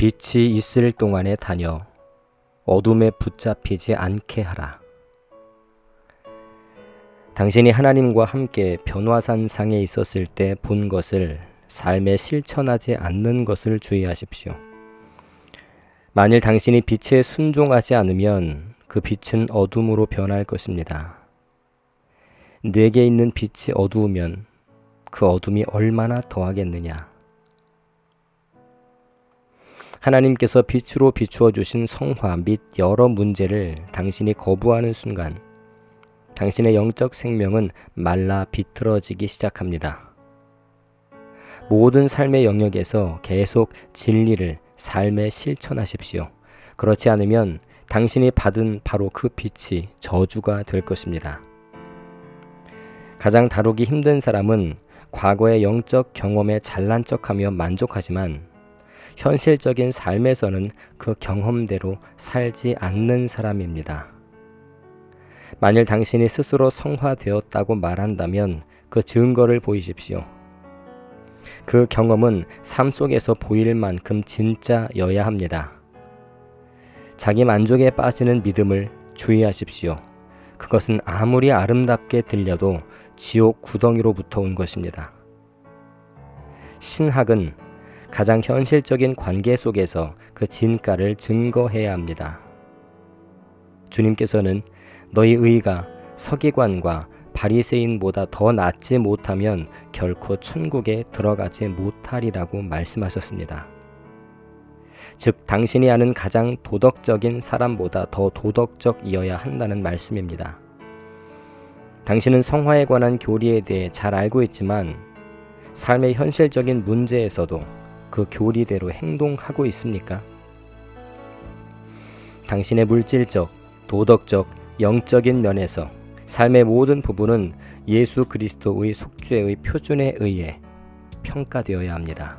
빛이 있을 동안에 다녀 어둠에 붙잡히지 않게 하라. 당신이 하나님과 함께 변화산 상에 있었을 때 본 것을 삶에 실천하지 않는 것을 주의하십시오. 만일 당신이 빛에 순종하지 않으면 그 빛은 어둠으로 변할 것입니다. 내게 있는 빛이 어두우면 그 어둠이 얼마나 더하겠느냐. 하나님께서 빛으로 비추어 주신 성화 및 여러 문제를 당신이 거부하는 순간 당신의 영적 생명은 말라 비틀어지기 시작합니다. 모든 삶의 영역에서 계속 진리를 삶에 실천하십시오. 그렇지 않으면 당신이 받은 바로 그 빛이 저주가 될 것입니다. 가장 다루기 힘든 사람은 과거의 영적 경험에 잘난 척하며 만족하지만 현실적인 삶에서는 그 경험대로 살지 않는 사람입니다. 만일 당신이 스스로 성화되었다고 말한다면 그 증거를 보이십시오. 그 경험은 삶 속에서 보일 만큼 진짜여야 합니다. 자기 만족에 빠지는 믿음을 주의하십시오. 그것은 아무리 아름답게 들려도 지옥 구덩이로부터 온 것입니다. 신학은 가장 현실적인 관계 속에서 그 진가를 증거해야 합니다. 주님께서는 너희 의가 서기관과 바리새인보다 더 낫지 못하면 결코 천국에 들어가지 못하리라고 말씀하셨습니다. 즉 당신이 아는 가장 도덕적인 사람보다 더 도덕적이어야 한다는 말씀입니다. 당신은 성화에 관한 교리에 대해 잘 알고 있지만 삶의 현실적인 문제에서도 그 교리대로 행동하고 있습니까? 당신의 물질적, 도덕적, 영적인 면에서 삶의 모든 부분은 예수 그리스도의 속죄의 표준에 의해 평가되어야 합니다.